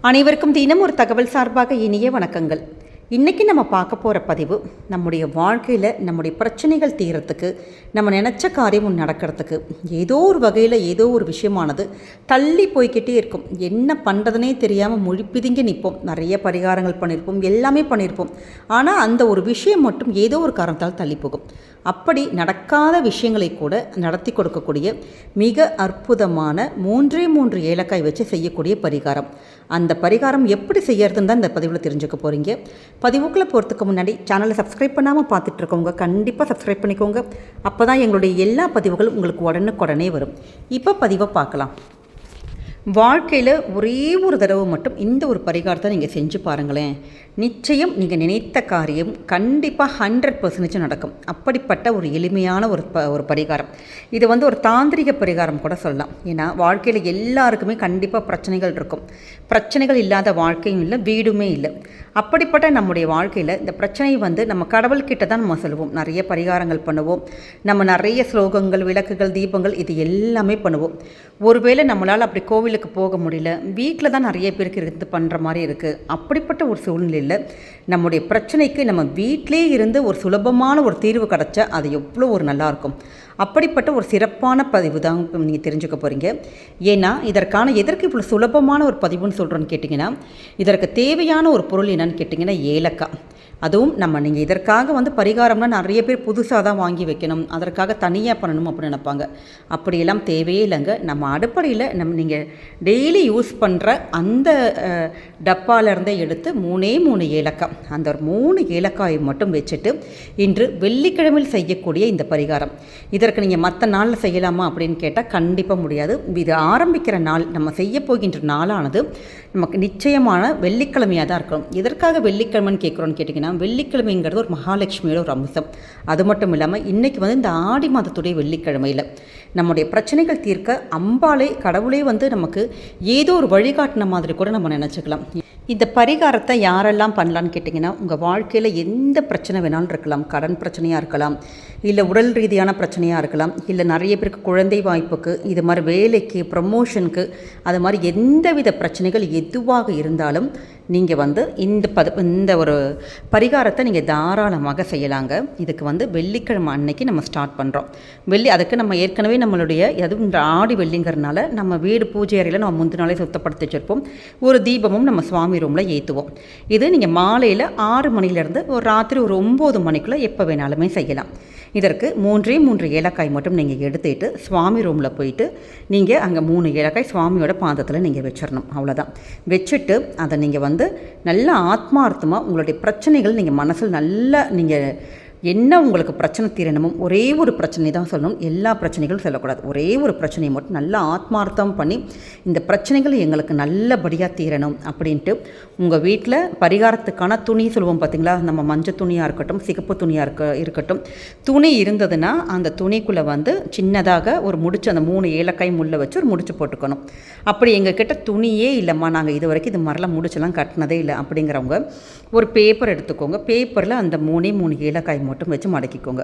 அனைவருக்கும் தினம் ஒரு தகவல் சார்பாக இனிய வணக்கங்கள். இன்றைக்கி நம்ம பார்க்க போகிற பதிவு நம்முடைய வாழ்க்கையில் நம்முடைய பிரச்சனைகள் தீரத்துக்கு நம்ம நினச்ச காரியம் நடக்கிறதுக்கு ஏதோ ஒரு வகையில் ஏதோ ஒரு விஷயமானது தள்ளி போய்க்கிட்டே இருக்கும். என்ன பண்ணுறதுனே தெரியாமல் முழிப்பிதுங்கி நிற்போம் நிறைய பரிகாரங்கள் பண்ணியிருப்போம் எல்லாமே பண்ணியிருப்போம் ஆனால் அந்த ஒரு விஷயம் மட்டும் ஏதோ ஒரு காரணத்தால் தள்ளி போகும். அப்படி நடக்காத விஷயங்களை கூட நடத்தி கொடுக்கக்கூடிய மிக அற்புதமான மூன்றே மூன்று ஏலக்காய் வச்சு செய்யக்கூடிய பரிகாரம். அந்த பரிகாரம் எப்படி செய்யறதுன்னு தான் இந்த பதிவில் தெரிஞ்சுக்க போகிறீங்க பதிவுக்குள்ளே போகிறதுக்கு முன்னாடி சேனலை சப்ஸ்கிரைப் பண்ணாமல் பார்த்துட்டு இருக்கவங்க கண்டிப்பாக சப்ஸ்கிரைப் பண்ணிக்கோங்க. அப்போ தான் எங்களுடைய எல்லா பதிவுகளும் உங்களுக்கு உடனுக்குடனே வரும். இப்போ பதிவை பார்க்கலாம். வாழ்க்கையில் ஒரே ஒரு தடவை மட்டும் இந்த ஒரு பரிகாரத்தை நீங்கள் செஞ்சு பாருங்களேன். நிச்சயம் நீங்கள் நினைத்த காரியம் கண்டிப்பாக ஹண்ட்ரட் பர்சன்டேஜ் நடக்கும். அப்படிப்பட்ட ஒரு எளிமையான ஒரு ப ஒரு பரிகாரம். இது வந்து ஒரு தாந்திரிக பரிகாரம் கூட சொல்லலாம். ஏன்னா வாழ்க்கையில் எல்லாருக்குமே கண்டிப்பாக பிரச்சனைகள் இருக்கும். பிரச்சனைகள் இல்லாத வாழ்க்கையும் இல்லை வீடுமே இல்லை. அப்படிப்பட்ட நம்முடைய வாழ்க்கையில் இந்த பிரச்சனை வந்து நம்ம கடவுள்கிட்ட தான் நம்ம சொல்லுவோம். நிறைய பரிகாரங்கள் பண்ணுவோம். நம்ம நிறைய ஸ்லோகங்கள் விளக்குகள் தீபங்கள் இது எல்லாமே பண்ணுவோம். ஒருவேளை நம்மளால் அப்படி கோவிலுக்கு போக முடியல வீட்டில் தான் நிறைய பேருக்கு இருந்து பண்ணுற மாதிரி இருக்குது அப்படிப்பட்ட ஒரு சூழ்நிலையில் நம்முடைய பிரச்சனைக்கு நம்ம வீட்டிலே இருந்து ஒரு சுலபமான ஒரு தீர்வு கிடச்சா அது எவ்வளோ ஒரு நல்லாயிருக்கும் அப்படிப்பட்ட ஒரு சிறப்பான பதிவு தான் இப்போ நீங்கள் தெரிஞ்சுக்க போகிறீங்க ஏன்னா இதற்கான எதற்கு இவ்வளோ சுலபமான ஒரு பதிவுன்னு சொல்கிறோன்னு கேட்டிங்கன்னா இதற்கு தேவையான ஒரு பொருள் என்னன்னு கேட்டிங்கன்னா ஏலக்காய். அதுவும் நம்ம நீங்கள் இதற்காக வந்து பரிகாரம்னா நிறைய பேர் புதுசாக தான் வாங்கி வைக்கணும். அதற்காக தனியாக பண்ணணும் அப்படின்னு நினைப்பாங்க. அப்படியெல்லாம் தேவையே இல்லைங்க. நம்ம அடுப்படையில் நம்ம நீங்கள் டெய்லி யூஸ் பண்ணுற அந்த டப்பாலேருந்தே எடுத்து மூணே மூணு ஏலக்காய் அந்த ஒரு மூணு ஏலக்காயை மட்டும் வச்சுட்டு இன்று வெள்ளிக்கிழமையில் செய்யக்கூடிய இந்த பரிகாரம். இதற்கு நீங்கள் மற்ற நாளில் செய்யலாமா அப்படின்னு கேட்டால் கண்டிப்பாக முடியாது. இது ஆரம்பிக்கிற நாள் நம்ம செய்ய போகின்ற நாளானது நமக்கு நிச்சயமான வெள்ளிக்கிழமையாக தான் இருக்கணும். எதற்காக வெள்ளிக்கிழமைன்னு கேட்குறோன்னு கேட்டிங்கன்னா வெள்ளிக்கிழமைங்கிறது ஒரு மகாலட்சுமியோட ஒரு அம்சம். அது மட்டும் இல்லாமல் இன்றைக்கி வந்து இந்த ஆடி மாதத்துடைய வெள்ளிக்கிழமையில் நம்முடைய பிரச்சனைகள் தீர்க்க அம்பாளே கடவுளே வந்து நமக்கு ஏதோ ஒரு வழிகாட்டின மாதிரி கூட நம்ம நினச்சிக்கலாம். இந்த பரிகாரத்தை யாரெல்லாம் பண்ணலான்னு கேட்டிங்கன்னா உங்கள் வாழ்க்கையில் எந்த பிரச்சனை வேணாலும் இருக்கலாம். கடன் பிரச்சனையாக இருக்கலாம் இல்லை உடல் ரீதியான பிரச்சனையாக இருக்கலாம் இல்லை நிறைய பேருக்கு குழந்தை வாய்ப்புக்கு இது மாதிரி வேலைக்கு ப்ரமோஷனுக்கு அது மாதிரி எந்தவித பிரச்சனைகள் எதுவாக இருந்தாலும் நீங்கள் வந்து இந்த பத இந்த ஒரு பரிகாரத்தை நீங்கள் தாராளமாக செய்யலாங்க. இதுக்கு வந்து வெள்ளிக்கிழமை அன்னைக்கு நம்ம ஸ்டார்ட் பண்ணுறோம் வெள்ளி அதுக்கு நம்ம ஏற்கனவே நம்மளுடைய அதுவும் இந்த ஆடி வெள்ளிங்கிறனால நம்ம வீடு பூஜை அறையில் நம்ம முந்தின நாளே சுத்தப்படுத்தி வச்சுருப்போம். ஒரு தீபமும் நம்ம சுவாமி ரூமில் ஏற்றுவோம் இது நீங்கள் மாலையில் ஆறு மணிலேருந்து ஒரு ராத்திரி ஒரு ஒம்பது மணிக்குள்ளே எப்போ வேணாலுமே செய்யலாம். இதற்கு மூன்றே மூன்று ஏலக்காய் மட்டும் நீங்கள் எடுத்துட்டு சுவாமி ரூமில் போயிட்டு நீங்கள் அங்கே மூணு ஏலக்காய் சுவாமியோட பாதத்தில் நீங்கள் வச்சிடணும் அவ்வளோதான் வச்சுட்டு அதை நீங்கள் வந்து நல்ல ஆத்மார்த்தமாக உங்களுடைய பிரச்சனைகள் நீங்கள் மனசில் நல்லா நீங்கள் என்ன உங்களுக்கு பிரச்சனை தீரணுமோ ஒரே ஒரு பிரச்சனை தான் சொல்லணும். எல்லா பிரச்சனைகளும் சொல்லக்கூடாது. ஒரே ஒரு பிரச்சனையை மட்டும் நல்லா ஆத்மார்த்தம் பண்ணி இந்த பிரச்சனைகள் எங்களுக்கு நல்லபடியாக தீரணும் அப்படின்ட்டு உங்கள் வீட்டில் பரிகாரத்துக்கான துணி சொல்லுவோம் பார்த்தீங்களா நம்ம மஞ்சள் துணியாக இருக்கட்டும் சிகப்பு துணியாக இருக்க இருக்கட்டும். துணி இருந்ததுன்னா அந்த துணிக்குள்ளே வந்து சின்னதாக ஒரு முடிச்சு அந்த மூணு ஏலக்காய் முள்ளை வச்சு ஒரு முடிச்சு போட்டுக்கணும். அப்படி எங்ககிட்ட துணியே இல்லைம்மா. நாங்கள் இது வரைக்கும் இது மாதிரிலாம் முடிச்செல்லாம் கட்டினதே இல்லை அப்படிங்கிறவங்க ஒரு பேப்பர் எடுத்துக்கோங்க. பேப்பரில் அந்த மூணே மூணு ஏலக்காய் மட்டும் வச்சு மடக்கிக்கோங்க.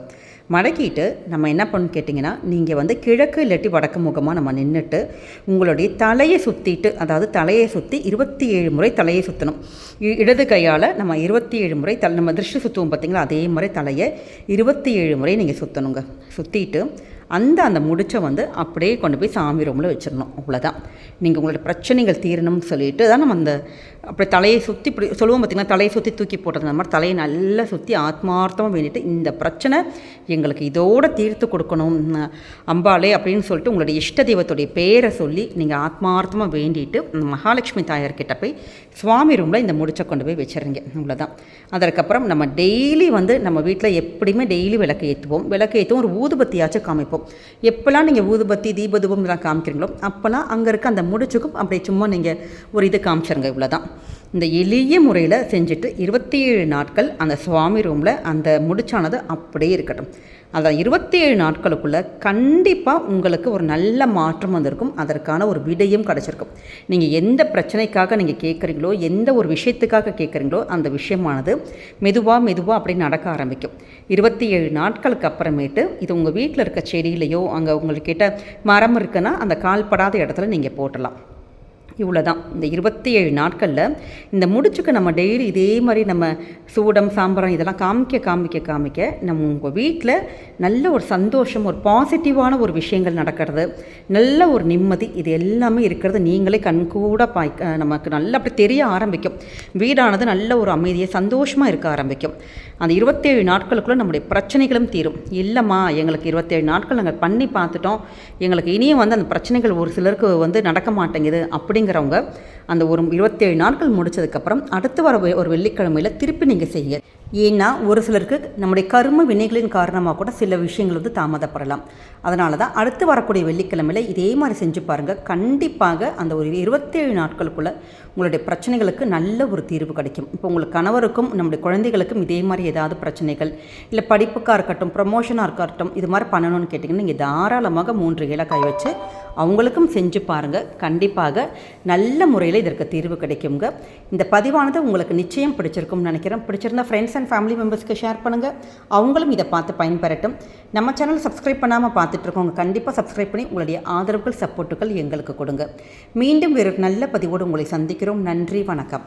மடக்கிட்டு நம்ம என்ன பண்ணணும் கேட்டிங்கன்னா நீங்கள் வந்து கிழக்கு இல்லாட்டி வடக்கு முகமாக நம்ம நின்றுட்டு உங்களுடைய தலையை சுற்றிட்டு அதாவது தலையை சுற்றி இருபத்தி ஏழு முறை தலையை சுற்றணும் இ- இடது கையால் நம்ம இருபத்தி ஏழு முறை தலை நம்ம திருஷ்டி சுற்றுவோம் பார்த்தீங்களா அதே மாதிரி தலையை இருபத்தி ஏழு முறை நீங்கள் சுற்றணுங்க சுற்றிட்டு அந்த அந்த முடிச்சை வந்து அப்படியே கொண்டு போய் சாமி ரூமில் வச்சிடணும். அவ்வளோதான் நீங்கள் உங்களோட பிரச்சனைகள் தீரணும்னு சொல்லிட்டு தான் நம்ம அந்த அப்படி தலையை சுற்றி இப்படி சொல்லுவோம் பார்த்தீங்கன்னா தலையை சுற்றி தூக்கி போட்டது. அந்த மாதிரி தலையை நல்லா சுற்றி ஆத்மார்த்தமாக வேண்டிட்டு இந்த பிரச்சனை எங்களுக்கு இதோட தீர்த்து கொடுக்கணும். அம்பாளே அப்படின்னு சொல்லிட்டு உங்களுடைய இஷ்ட தெய்வத்துடைய பேரை சொல்லி நீங்கள் ஆத்மார்த்தமாக வேண்டிட்டு அந்த மகாலட்சுமி தாயார்கிட்ட போய் சுவாமி ரூமில் இந்த முடிச்சை கொண்டு போய் வச்சிடுறீங்க அவ்வளோதான் அதற்கப்புறம் நம்ம டெய்லி வந்து நம்ம வீட்டில் எப்படியுமே டெய்லி விளக்கு ஏற்றுவோம் விளக்கு ஏற்றுவோம் ஒரு ஊதுபத்தியாச்சும் காமிப்போம். எப்போல்லாம் நீங்கள் ஊதுபத்தி தீபதூபம் இதெல்லாம் காமிக்கிறீங்களோ அப்போல்லாம் அங்கே இருக்க அந்த முடிச்சுக்கும் அப்படியே சும்மா நீங்கள் ஒரு இது காமிச்சிருங்க இவ்வளோதான் இந்த எளிய முறையில் செஞ்சுட்டு இருபத்தி ஏழு நாட்கள் அந்த சுவாமி ரூமில் அந்த முடிச்சானது அப்படியே இருக்கட்டும். அதான் இருபத்தி ஏழு நாட்களுக்குள்ளே கண்டிப்பாக உங்களுக்கு ஒரு நல்ல மாற்றம் வந்திருக்கும். அதற்கான ஒரு விடையும் கிடச்சிருக்கும். நீங்கள் எந்த பிரச்சனைக்காக நீங்கள் கேட்குறீங்களோ எந்த ஒரு விஷயத்துக்காக கேட்குறீங்களோ அந்த விஷயமானது மெதுவாக மெதுவாக அப்படி நடக்க ஆரம்பிக்கும். இருபத்தி ஏழு நாட்களுக்கு அப்புறமேட்டு இது உங்கள் வீட்டில் இருக்க செடியிலையோ அங்கே உங்கள்கிட்ட மரம் இருக்குன்னா அந்த கால்படாத இடத்துல நீங்கள் போட்டலாம் இவ்வளோ தான் இந்த இருபத்தி ஏழு நாட்களில் இந்த முடிச்சுக்கு நம்ம டெய்லி இதே மாதிரி நம்ம சூடம் சாம்பரம் இதெல்லாம் காமிக்க காமிக்க காமிக்க நம்ம உங்கள் வீட்டில் நல்ல ஒரு சந்தோஷம் ஒரு பாசிட்டிவான ஒரு விஷயங்கள் நடக்கிறது. நல்ல ஒரு நிம்மதி இது எல்லாமே இருக்கிறது நீங்களே கண்கூட பாய் நமக்கு நல்லா அப்படி தெரிய ஆரம்பிக்கும். வீடானது நல்ல ஒரு அமைதியை சந்தோஷமாக இருக்க ஆரம்பிக்கும். அந்த இருபத்தேழு நாட்களுக்குள்ளே நம்முடைய பிரச்சனைகளும் தீரும். இல்லைம்மா எங்களுக்கு இருபத்தேழு நாட்கள் நாங்கள் பண்ணி பார்த்துட்டோம். எங்களுக்கு இனியும் வந்து அந்த பிரச்சனைகள் ஒரு சிலருக்கு வந்து நடக்க மாட்டேங்குது. அப்படி அப்படிங்கிறவங்க அந்த ஒரு இருபத்தேழு நாட்கள் முடிச்சதுக்கப்புறம் அடுத்து வர ஒரு வெள்ளிக்கிழமையில் திருப்பி நீங்கள் செய்யுங்க ஏன்னா ஒரு சிலருக்கு நம்முடைய கரும வினைகளின் காரணமாக கூட சில விஷயங்கள் வந்து தாமதப்படலாம். அதனால தான் அடுத்து வரக்கூடிய வெள்ளிக்கிழமையில் இதே மாதிரி செஞ்சு பாருங்கள் கண்டிப்பாக அந்த ஒரு இருபத்தேழு நாட்களுக்குள்ளே உங்களுடைய பிரச்சனைகளுக்கு நல்ல ஒரு தீர்வு கிடைக்கும். இப்போ உங்களுக்கு கணவருக்கும் நம்முடைய குழந்தைகளுக்கும் இதே மாதிரி ஏதாவது பிரச்சனைகள் இல்லை படிப்புக்காக இருக்கட்டும் ப்ரமோஷனாக இருக்கட்டும் இது மாதிரி பண்ணணும்னு கேட்டிங்கன்னா நீங்கள் தாராளமாக மூன்று ஏலக்காய் வச்சு அவங்களுக்கும் செஞ்சு பாருங்கள் கண்டிப்பாக நல்ல முறையில் இதற்கு தீர்வு கிடைக்குங்க. இந்த பதிவானது உங்களுக்கு நிச்சயம் பிடிச்சிருக்கும்னு நினைக்கிறேன். பிடிச்சிருந்தா ஃப்ரெண்ட்ஸ் அண்ட் ஃபேமிலி மெம்பர்ஸ்க்கு ஷேர் பண்ணுங்கள் அவங்களும் இதை பார்த்து பயன்பெறட்டும். நம்ம சேனல் சப்ஸ்கிரைப் பண்ணாமல் பார்த்துட்ருக்கோங்க கண்டிப்பாக சப்ஸ்கிரைப் பண்ணி உங்களுடைய ஆதரவுகள் சப்போர்ட்டுகள் எங்களுக்கு கொடுங்க. மீண்டும் வேறு நல்ல பதிவோடு உங்களை சந்திக்கிறோம். நன்றி வணக்கம்.